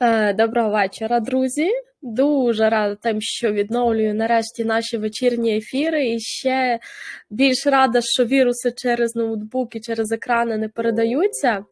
Е, Доброго вечора, друзі. Дуже рада тим, що відновлюю нарешті наші вечірні ефіри. І ще більш рада, що віруси через ноутбук і через екрани не передаються.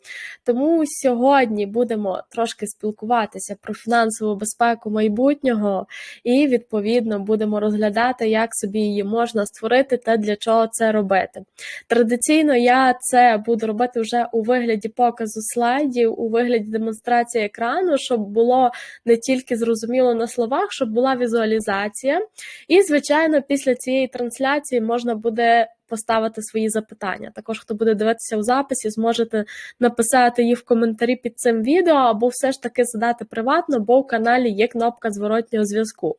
Тому сьогодні будемо трошки спілкуватися про фінансову безпеку майбутнього і, відповідно, будемо розглядати, як собі її можна створити та для чого це робити. Традиційно я це буду робити вже у вигляді показу слайдів, у вигляді демонстрації екрану, щоб було не тільки зрозуміло на словах, щоб була візуалізація. І, звичайно, після цієї трансляції можна буде поставити свої запитання. Також, хто буде дивитися у записі, зможете написати їх в коментарі під цим відео, або все ж таки задати приватно, бо в каналі є кнопка зворотнього зв'язку.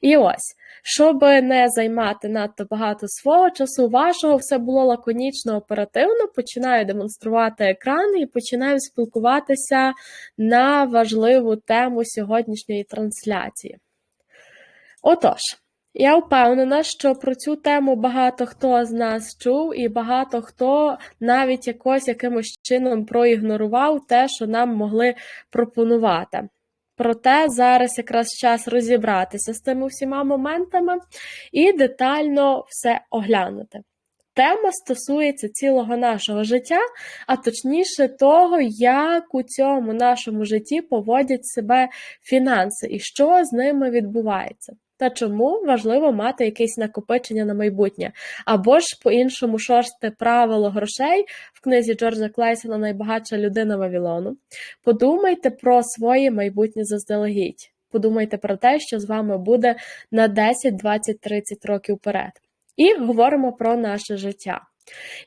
І ось. Щоб не займати надто багато свого часу, вашого все було лаконічно оперативно. Починаю демонструвати екран і починаю спілкуватися на важливу тему сьогоднішньої трансляції. Отож, я впевнена, що про цю тему багато хто з нас чув, і багато хто навіть якось якимось чином проігнорував те, що нам могли пропонувати. Проте зараз якраз час розібратися з тими всіма моментами і детально все оглянути. Тема стосується цілого нашого життя, а точніше того, як у цьому нашому житті поводять себе фінанси і що з ними відбувається. Та чому важливо мати якесь накопичення на майбутнє, або ж по-іншому шорсте правило грошей в книзі Джорджа Клейсона Найбагатша людина Вавілону. Подумайте про своє майбутнє заздалегідь. Подумайте про те, що з вами буде на 10, 20, 30 років вперед. І говоримо про наше життя.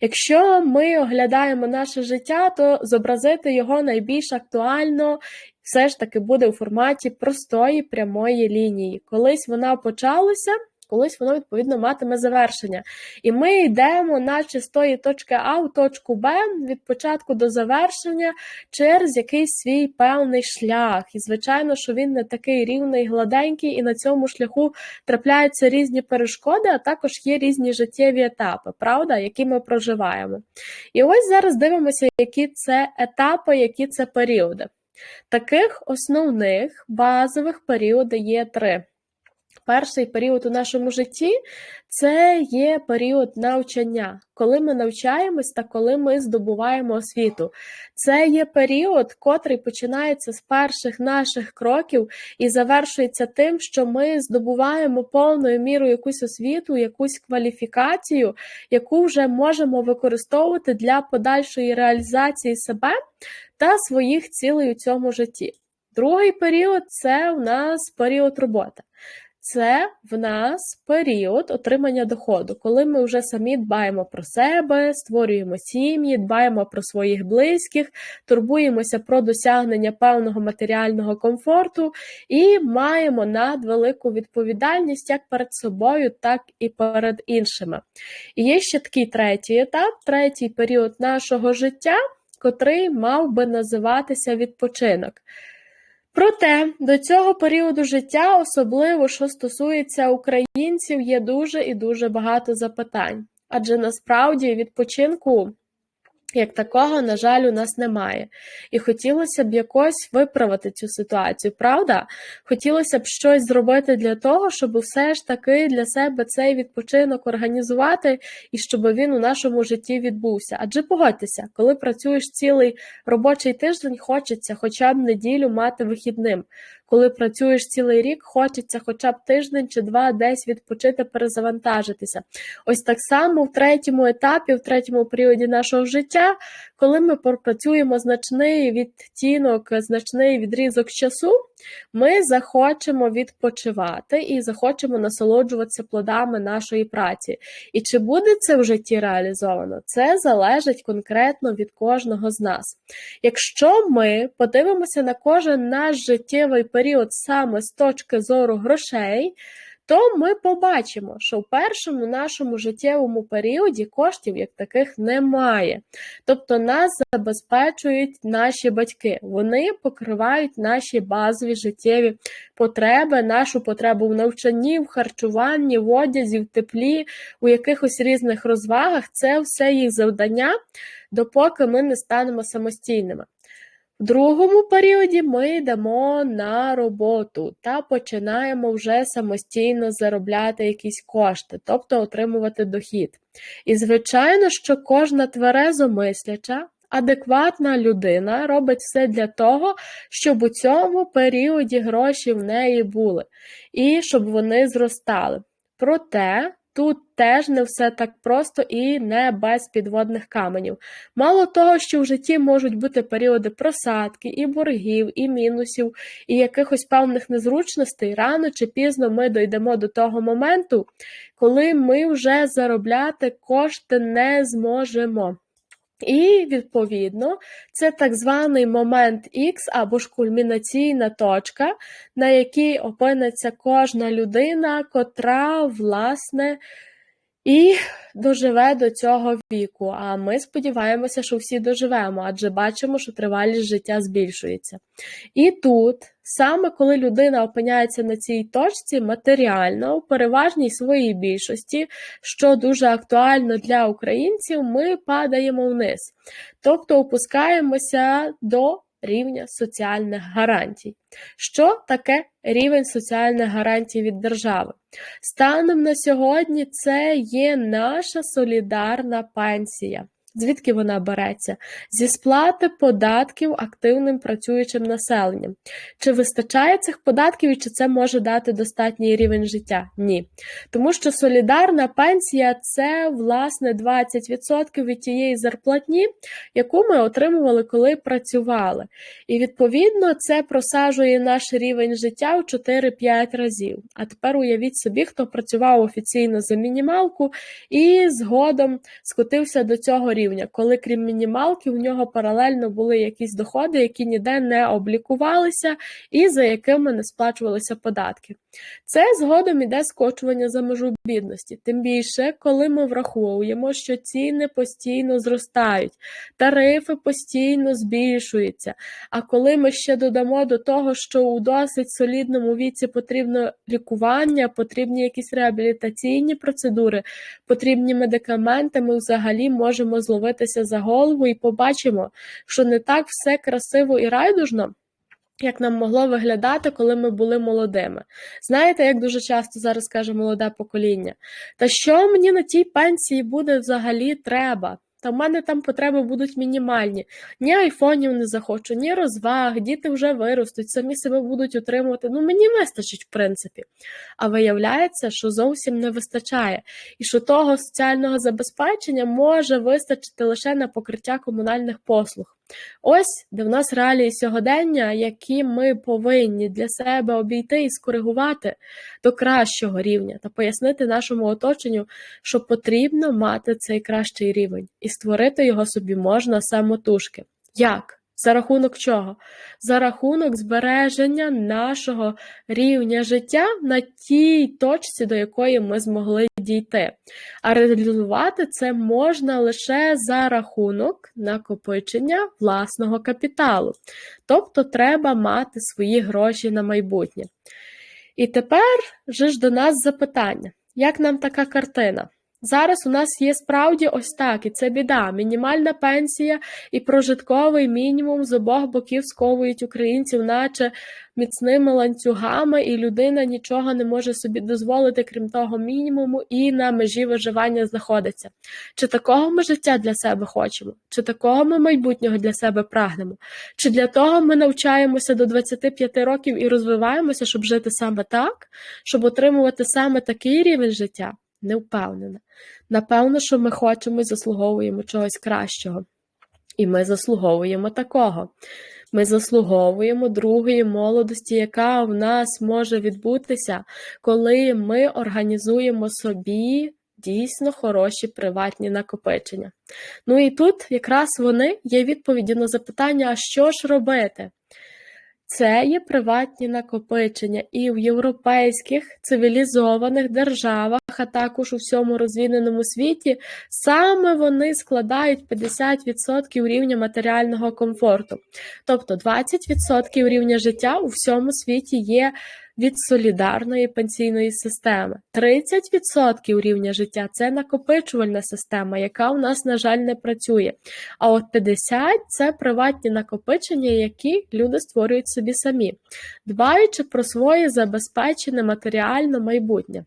Якщо ми оглядаємо наше життя, то зобразити його найбільш актуально все ж таки буде у форматі простої прямої лінії. Колись вона почалася, колись воно відповідно матиме завершення. І ми йдемо, наче з тої точки А в точку Б від початку до завершення через якийсь свій певний шлях. І, звичайно, що він не такий рівний, гладенький, і на цьому шляху трапляються різні перешкоди, а також є різні життєві етапи, правда, які ми проживаємо. І ось зараз дивимося, які це етапи, які це періоди. Таких основних базових періоди є три. Перший період у нашому житті це є період навчання, коли ми навчаємось та коли ми здобуваємо освіту. Це є період, котрий починається з перших наших кроків і завершується тим, що ми здобуваємо повною мірою якусь освіту, якусь кваліфікацію, яку вже можемо використовувати для подальшої реалізації себе та своїх цілей у цьому житті. Другий період це у нас період роботи. Це в нас період отримання доходу, коли ми вже самі дбаємо про себе, створюємо сім'ї, дбаємо про своїх близьких, турбуємося про досягнення певного матеріального комфорту і маємо надвелику відповідальність як перед собою, так і перед іншими. І є ще такий третій етап, третій період нашого життя, котрий мав би називатися відпочинок. Проте до цього періоду життя, особливо що стосується українців, є дуже і дуже багато запитань. Адже насправді відпочинку як такого, на жаль, у нас немає. І хотілося б якось виправити цю ситуацію, правда? Хотілося б щось зробити для того, щоб все ж таки для себе цей відпочинок організувати і щоб він у нашому житті відбувся. Адже погодьтеся, коли працюєш цілий робочий тиждень, хочеться хоча б неділю мати вихідним. Коли працюєш цілий рік, хочеться хоча б тиждень чи два десь відпочити, перезавантажитися. Ось так само в третьому етапі, в третьому періоді нашого життя, коли ми пропрацюємо значний відтінок, значний відрізок часу, ми захочемо відпочивати і захочемо насолоджуватися плодами нашої праці. І чи буде це в житті реалізовано? Це залежить конкретно від кожного з нас. Якщо ми подивимося на кожен наш життєвий період саме з точки зору грошей, то ми побачимо, що в першому нашому життєвому періоді коштів як таких немає. Тобто нас забезпечують наші батьки, вони покривають наші базові життєві потреби, нашу потребу в навчанні, в харчуванні, в одязі, в теплі, у якихось різних розвагах. Це все їх завдання, допоки ми не станемо самостійними. В другому періоді ми йдемо на роботу та починаємо вже самостійно заробляти якісь кошти, тобто отримувати дохід. І, звичайно, що кожна тверезомисляча, адекватна людина робить все для того, щоб у цьому періоді гроші в неї були і щоб вони зростали. Проте тут теж не все так просто і не без підводних каменів. Мало того, що в житті можуть бути періоди просадки, і боргів, і мінусів, і якихось певних незручностей, рано чи пізно ми дійдемо до того моменту, коли ми вже заробляти кошти не зможемо. І, відповідно, це так званий момент X або ж кульмінаційна точка, на якій опиниться кожна людина, котра, власне, і доживе до цього віку. А ми сподіваємося, що всі доживемо, адже бачимо, що тривалість життя збільшується. І тут, саме коли людина опиняється на цій точці, матеріально, у переважній своїй більшості, що дуже актуально для українців, ми падаємо вниз, тобто опускаємося до рівня соціальних гарантій. Що таке рівень соціальних гарантій від держави? Станом на сьогодні це є наша солідарна пенсія. Звідки вона береться? Зі сплати податків активним працюючим населенням. Чи вистачає цих податків і чи це може дати достатній рівень життя? Ні. Тому що солідарна пенсія це власне 20% від тієї зарплатні, яку ми отримували, коли працювали. І відповідно це просаджує наш рівень життя в 4-5 разів. А тепер уявіть собі, хто працював офіційно за мінімалку і згодом скотився до цього рівня рівня, коли крім мінімалки, у нього паралельно були якісь доходи, які ніде не облікувалися і за якими не сплачувалися податки. Це згодом іде скочування за межу бідності, тим більше, коли ми враховуємо, що ціни постійно зростають, тарифи постійно збільшуються. А коли ми ще додамо до того, що у досить солідному віці потрібно лікування, потрібні якісь реабілітаційні процедури, потрібні медикаменти, ми взагалі можемо зловити зловитися за голову і побачимо, що не так все красиво і райдужно. Як нам могло виглядати, коли ми були молодими. Знаєте, як дуже часто зараз каже молоде покоління, та що мені на тій пенсії буде взагалі треба? Та в мене там потреби будуть мінімальні. Ні айфонів не захочу, ні розваг, діти вже виростуть, самі себе будуть утримувати. Ну мені вистачить, в принципі. А виявляється, що зовсім не вистачає, і що того соціального забезпечення може вистачити лише на покриття комунальних послуг. Ось де в нас реалії сьогодення, які ми повинні для себе обійти і скоригувати до кращого рівня та пояснити нашому оточенню, що потрібно мати цей кращий рівень, і створити його собі можна самотужки. Як? За рахунок чого? За рахунок збереження нашого рівня життя на тій точці, до якої ми змогли дійти. А реалізувати це можна лише за рахунок накопичення власного капіталу. Тобто треба мати свої гроші на майбутнє. І тепер же ж до нас запитання: як нам така картина? Зараз у нас є справді ось так, і це біда. Мінімальна пенсія і прожитковий мінімум з обох боків сковують українців, наче міцними ланцюгами, і людина нічого не може собі дозволити, крім того мінімуму, і на межі виживання знаходиться. Чи такого ми життя для себе хочемо? Чи такого ми майбутнього для себе прагнемо? Чи для того ми навчаємося до 25 років і розвиваємося, щоб жити саме так, щоб отримувати саме такий рівень життя? Не впевнена. Напевно, що ми хочемо і заслуговуємо чогось кращого. І ми заслуговуємо такого. Ми заслуговуємо другої молодості, яка в нас може відбутися, коли ми організуємо собі дійсно хороші приватні накопичення. Ну і тут якраз вони є відповіді на запитання, а що ж робити? Це є приватні накопичення і в європейських цивілізованих державах, а також у всьому розвиненому світі, саме вони складають 50% рівня матеріального комфорту. Тобто 20% рівня життя у всьому світі є від солідарної пенсійної системи. 30% рівня життя це накопичувальна система, яка у нас, на жаль, не працює. А от 50% це приватні накопичення, які люди створюють собі самі, дбаючи про своє забезпечене матеріальне майбутнє.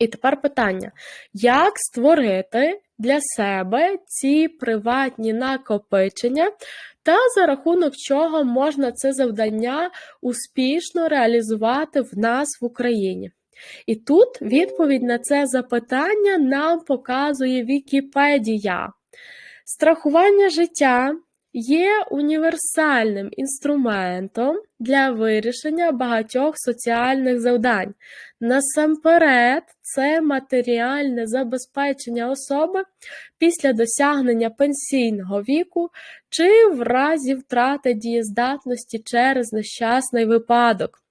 І тепер питання: як створити для себе ці приватні накопичення, та за рахунок чого можна це завдання успішно реалізувати в нас в Україні? І тут відповідь на це запитання нам показує Вікіпедія. Страхування життя є універсальним інструментом для вирішення багатьох соціальних завдань. Насамперед, це матеріальне забезпечення особи після досягнення пенсійного віку чи в разі втрати дієздатності через нещасний випадок.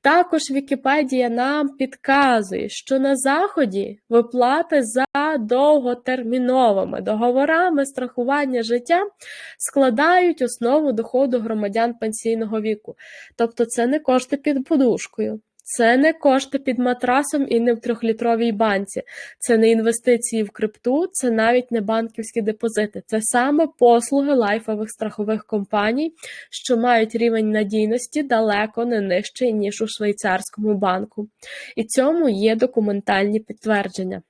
Також Вікіпедія нам підказує, що на Заході виплати за довготерміновими договорами страхування життя складають основу доходу громадян пенсійного віку. Тобто це не кошти під подушкою. Це не кошти під матрасом і не в трьохлітровій банці, це не інвестиції в крипту, це навіть не банківські депозити. Це саме послуги лайфових страхових компаній, що мають рівень надійності далеко не нижчий, ніж у швейцарському банку. І цьому є документальні підтвердження.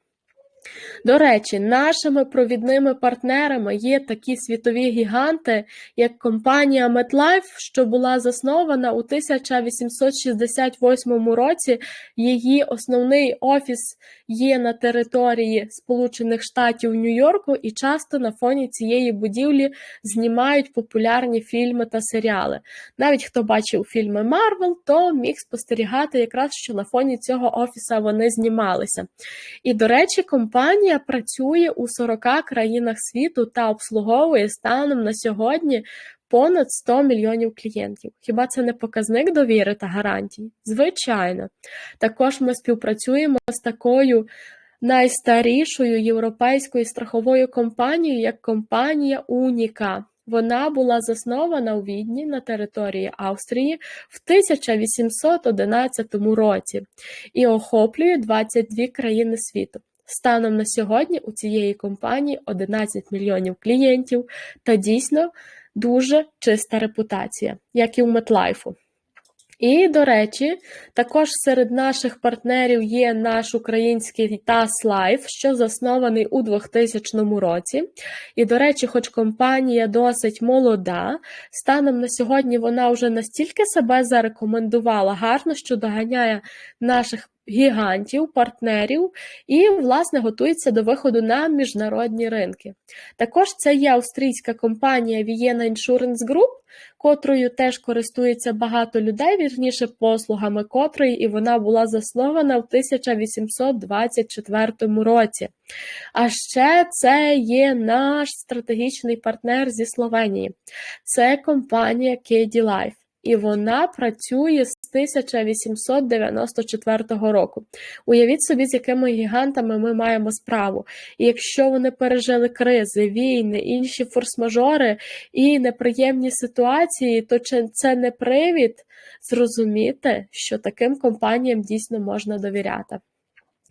До речі, нашими провідними партнерами є такі світові гіганти, як компанія MetLife, що була заснована у 1868 році. Її основний офіс є на території Сполучених Штатів Нью-Йорку, і часто на фоні цієї будівлі знімають популярні фільми та серіали. Навіть хто бачив фільми Марвел, то міг спостерігати якраз, що на фоні цього офіса вони знімалися. І, до речі, компанія працює у 40 країнах світу та обслуговує станом на сьогодні понад 100 мільйонів клієнтів. Хіба це не показник довіри та гарантій? Звичайно. Також ми співпрацюємо з такою найстарішою європейською страховою компанією, як компанія Уніка. Вона була заснована у Відні на території Австрії в 1811 році і охоплює 22 країни світу. Станом на сьогодні у цієї компанії 11 мільйонів клієнтів та дійсно дуже чиста репутація, як і у Метлайфу. І, до речі, також серед наших партнерів є наш український TAS Life, що заснований у 2000 році. І, до речі, хоч компанія досить молода, станом на сьогодні вона вже настільки себе зарекомендувала гарно, що доганяє наших гігантів, партнерів і, власне, готується до виходу на міжнародні ринки. Також це є австрійська компанія Vienna Insurance Group, котрою теж користується багато людей, вірніше послугами котрої, і вона була заснована в 1824 році. А ще це є наш стратегічний партнер зі Словенії. Це компанія KD Life і вона працює з 1894 року. Уявіть собі, з якими гігантами ми маємо справу. І якщо вони пережили кризи, війни, інші форс-мажори і неприємні ситуації, то це не привід зрозуміти, що таким компаніям дійсно можна довіряти.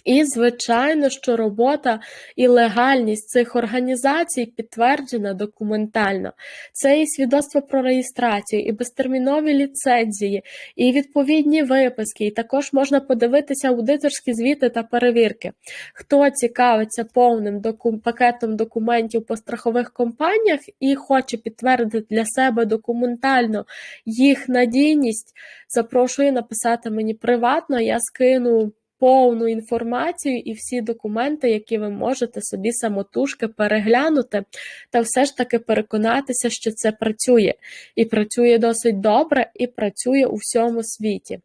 І, звичайно, що робота і легальність цих організацій підтверджена документально. Це і свідоцтво про реєстрацію, і безтермінові ліцензії, і відповідні виписки. І також можна подивитися аудиторські звіти та перевірки. Хто цікавиться повним доку... пакетом документів по страхових компаніях і хоче підтвердити для себе документально їх надійність, запрошую написати мені приватно, я скину повну інформацію і всі документи, які ви можете собі самотужки переглянути, та все ж таки переконатися, що це працює. І працює досить добре, і працює у всьому світі.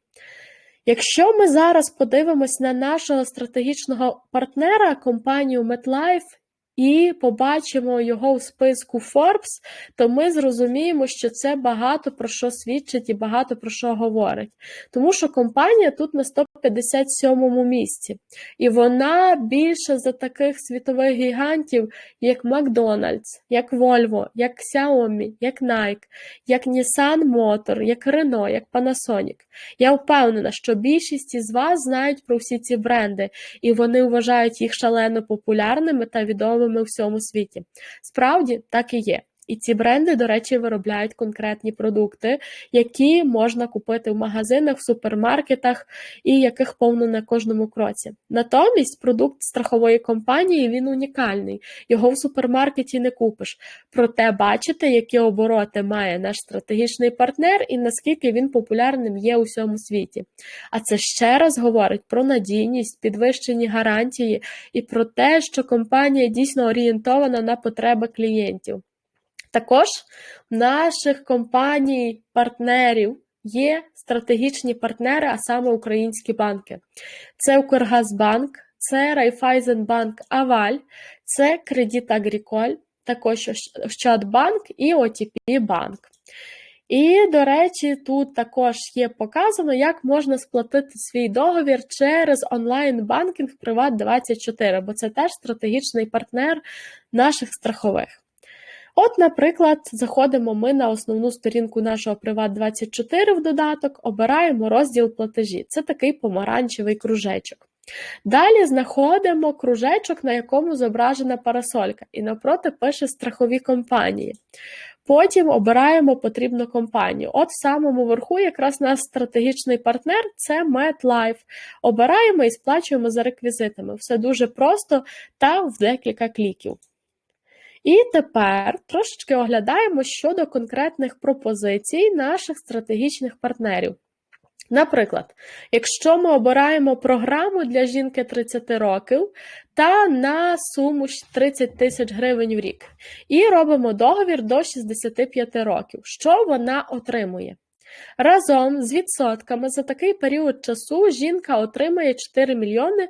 Якщо ми зараз подивимось на нашого стратегічного партнера, компанію MetLife, і побачимо його в списку Forbes, то ми зрозуміємо, що це багато про що свідчить і багато про що говорить. Тому що компанія тут на 157 місці, і вона більше за таких світових гігантів, як Макдональдс, як Volvo, як Xiaomi, як Nike, як Nissan Motor, як Renault, як Panasonic. Я впевнена, що більшість із вас знають про всі ці бренди, і вони вважають їх шалено популярними та відомими у всьому світі. Справді так і є. І ці бренди, до речі, виробляють конкретні продукти, які можна купити в магазинах, в супермаркетах і яких повно на кожному кроці. Натомість продукт страхової компанії він унікальний, його в супермаркеті не купиш. Проте бачите, які обороти має наш стратегічний партнер і наскільки він популярним є у всьому світі. А це ще раз говорить про надійність, підвищені гарантії і про те, що компанія дійсно орієнтована на потреби клієнтів. Також в наших компаній-партнерів є стратегічні партнери, а саме українські банки. Це Укргазбанк, це Райфайзенбанк Аваль, це Кредит Агріколь, також Ощадбанк і ОТП Банк. І, до речі, тут також є показано, як можна сплатити свій договір через онлайн-банкінг Приват24, бо це теж стратегічний партнер наших страхових. От, наприклад, заходимо ми на основну сторінку нашого Приват24 в додаток, обираємо розділ платежі. Це такий помаранчевий кружечок. Далі знаходимо кружечок, на якому зображена парасолька, і навпроти пише страхові компанії. Потім обираємо потрібну компанію. От в самому верху якраз наш стратегічний партнер це MetLife. Обираємо і сплачуємо за реквізитами. Все дуже просто та в декілька кліків. І тепер трошечки оглядаємо щодо конкретних пропозицій наших стратегічних партнерів. Наприклад, якщо ми обираємо програму для жінки 30 років та на суму 30 тисяч гривень в рік, і робимо договір до 65 років, що вона отримує? Разом з відсотками за такий період часу жінка отримає 4 мільйони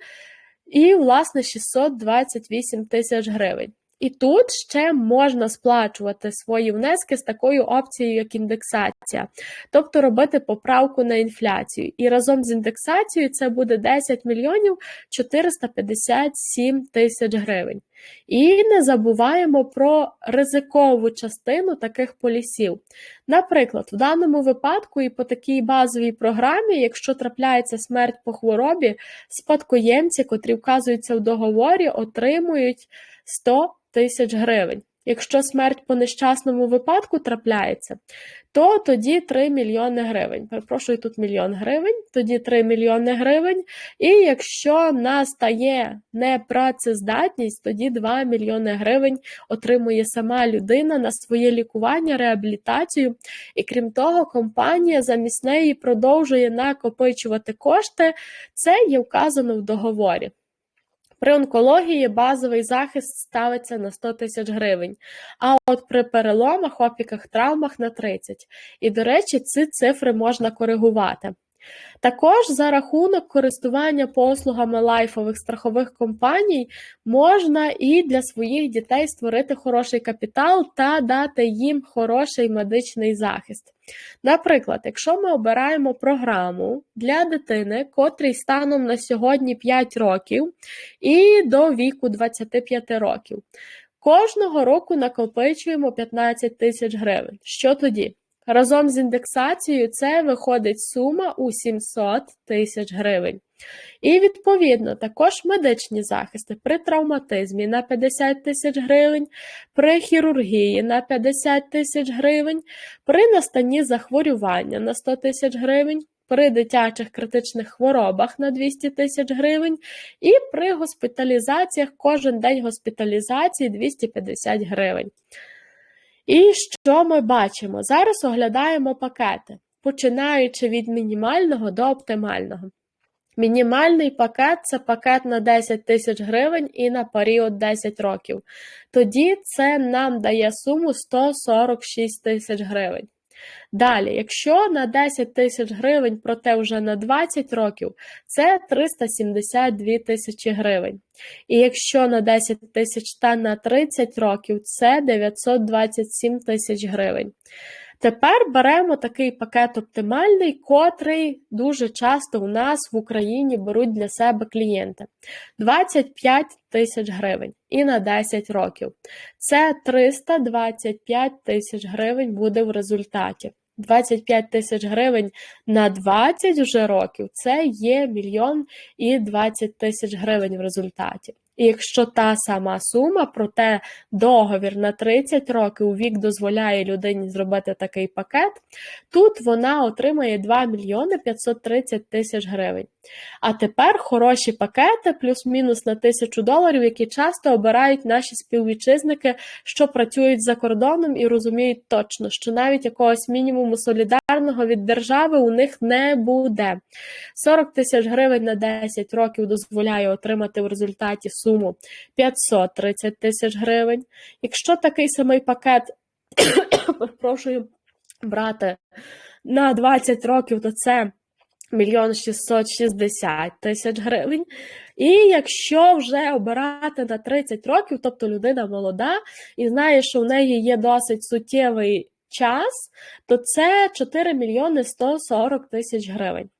і, власне, 628 тисяч гривень. І тут ще можна сплачувати свої внески з такою опцією, як індексація, тобто робити поправку на інфляцію. І разом з індексацією це буде 10 мільйонів 457 тисяч гривень. І не забуваємо про ризикову частину таких полісів. Наприклад, в даному випадку і по такій базовій програмі, якщо трапляється смерть по хворобі, спадкоємці, котрі вказуються в договорі, отримують 100 тисяч гривень. Якщо смерть по нещасному випадку трапляється, то тоді 3 мільйони гривень. Перепрошую, тут мільйон гривень, тоді 3 мільйони гривень. І якщо настає непрацездатність, тоді 2 мільйони гривень отримує сама людина на своє лікування, реабілітацію. І крім того, компанія замість неї продовжує накопичувати кошти. Це є вказано в договорі. При онкології базовий захист ставиться на 100 тисяч гривень, а от при переломах, опіках, травмах на 30. І, до речі, ці цифри можна коригувати. Також за рахунок користування послугами лайфових страхових компаній можна і для своїх дітей створити хороший капітал та дати їм хороший медичний захист. Наприклад, якщо ми обираємо програму для дитини, котрій станом на сьогодні 5 років і до віку 25 років, кожного року накопичуємо 15 тисяч гривень. Що тоді? Разом з індексацією це виходить сума у 700 тисяч гривень. І, відповідно, також медичні захисти при травматизмі на 50 тисяч гривень, при хірургії на 50 тисяч гривень, при настанні захворювання на 100 тисяч гривень, при дитячих критичних хворобах на 200 тисяч гривень, і при госпіталізаціях кожен день госпіталізації 250 гривень. І що ми бачимо? Зараз оглядаємо пакети, починаючи від мінімального до оптимального. Мінімальний пакет це пакет на 10 тисяч гривень і на період 10 років. Тоді це нам дає суму 146 тисяч гривень. Далі, якщо на 10 тисяч гривень, проте вже на 20 років, це 372 тисячі гривень. І якщо на 10 тисяч та на 30 років, це 927 тисяч гривень. Тепер беремо такий пакет оптимальний, котрий дуже часто у нас в Україні беруть для себе клієнти. 25 тисяч гривень і на 10 років. Це 325 тисяч гривень буде в результаті. 25 тисяч гривень на 20 вже років це є мільйон і 20 тисяч гривень в результаті. І якщо та сама сума, проте договір на 30 років у вік дозволяє людині зробити такий пакет, тут вона отримає 2 мільйони 530 тисяч гривень. А тепер хороші пакети плюс-мінус на тисячу доларів, які часто обирають наші співвітчизники, що працюють за кордоном і розуміють точно, що навіть якогось мінімуму солідарного від держави у них не буде. 40 тисяч гривень на 10 років дозволяє отримати в результаті суму 530 тисяч гривень. Якщо такий самий пакет, перепрошую, брати на 20 років, то це мільйон 660 тисяч гривень. І якщо вже обирати на 30 років, тобто людина молода і знає, що в неї є досить суттєвий час, то це 4 мільйони 140 тисяч гривень.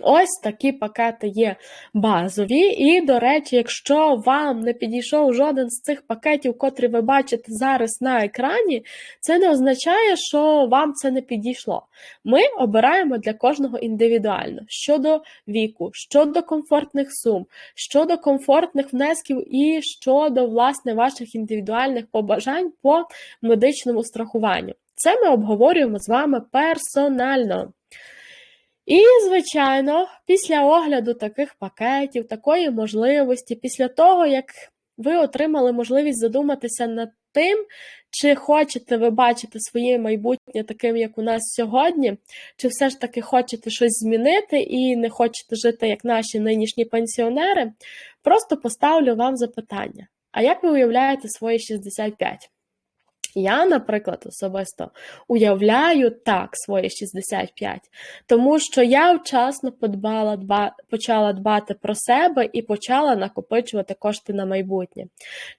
Ось такі пакети є базові. І, до речі, якщо вам не підійшов жоден з цих пакетів, котрі ви бачите зараз на екрані, це не означає, що вам це не підійшло. Ми обираємо для кожного індивідуально щодо віку, щодо комфортних сум, щодо комфортних внесків і щодо власне ваших індивідуальних побажань по медичному страхуванню. Це ми обговорюємо з вами персонально. І, звичайно, після огляду таких пакетів, такої можливості, після того, як ви отримали можливість задуматися над тим, чи хочете ви бачити своє майбутнє таким, як у нас сьогодні, чи все ж таки хочете щось змінити і не хочете жити, як наші нинішні пенсіонери, просто поставлю вам запитання: а як ви уявляєте свої 65? Я, наприклад, особисто уявляю так свої 65, тому що я вчасно подбала, дба, почала дбати про себе і почала накопичувати кошти на майбутнє.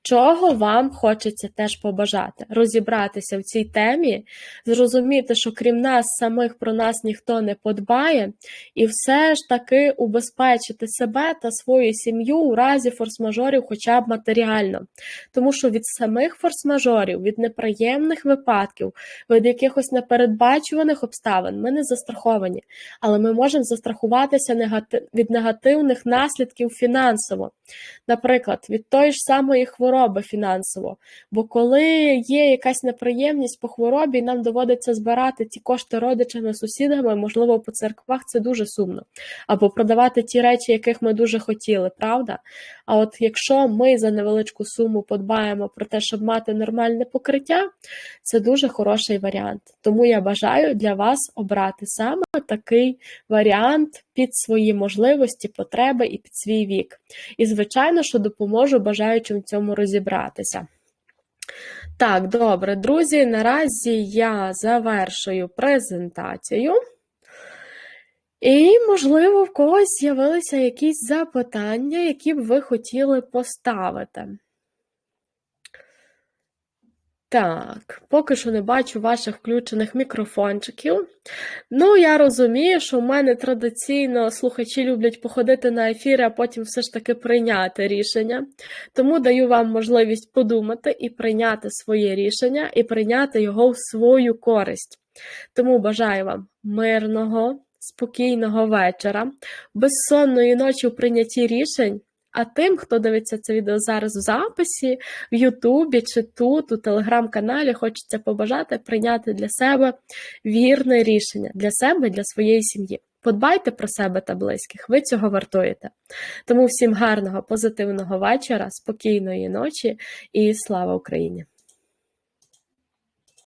Чого вам хочеться теж побажати? Розібратися в цій темі, зрозуміти, що крім нас самих про нас ніхто не подбає, і все ж таки убезпечити себе та свою сім'ю у разі форс-мажорів, хоча б матеріально. Тому що від самих форс-мажорів, від неприємних неприємних випадків, від якихось непередбачуваних обставин ми не застраховані, але ми можемо застрахуватися від негативних наслідків фінансово, наприклад, від тої ж самої хвороби фінансово. Бо коли є якась неприємність по хворобі, нам доводиться збирати ті кошти родичами, сусідами, можливо, по церквах це дуже сумно. Або продавати ті речі, яких ми дуже хотіли, правда? А от якщо ми за невеличку суму подбаємо про те, щоб мати нормальне покриття, це дуже хороший варіант. Тому я бажаю для вас обрати саме такий варіант під свої можливості, потреби і під свій вік. І, звичайно, що допоможу бажаючим цьому розібратися. Так, добре, друзі, наразі я завершую презентацію. І, можливо, в когось з'явилися якісь запитання, які б ви хотіли поставити. Так, поки що не бачу ваших включених мікрофончиків. Ну, я розумію, що в мене традиційно слухачі люблять походити на ефіри, а потім все ж таки прийняти рішення. Тому даю вам можливість подумати і прийняти своє рішення, і прийняти його в свою користь. Тому бажаю вам мирного, спокійного вечора, безсонної ночі в прийнятті рішень. А тим, хто дивиться це відео зараз в записі, в Ютубі чи тут, у телеграм-каналі, хочеться побажати прийняти для себе вірне рішення для себе, для своєї сім'ї. Подбайте про себе та близьких, ви цього вартуєте. Тому всім гарного, позитивного вечора, спокійної ночі і слава Україні!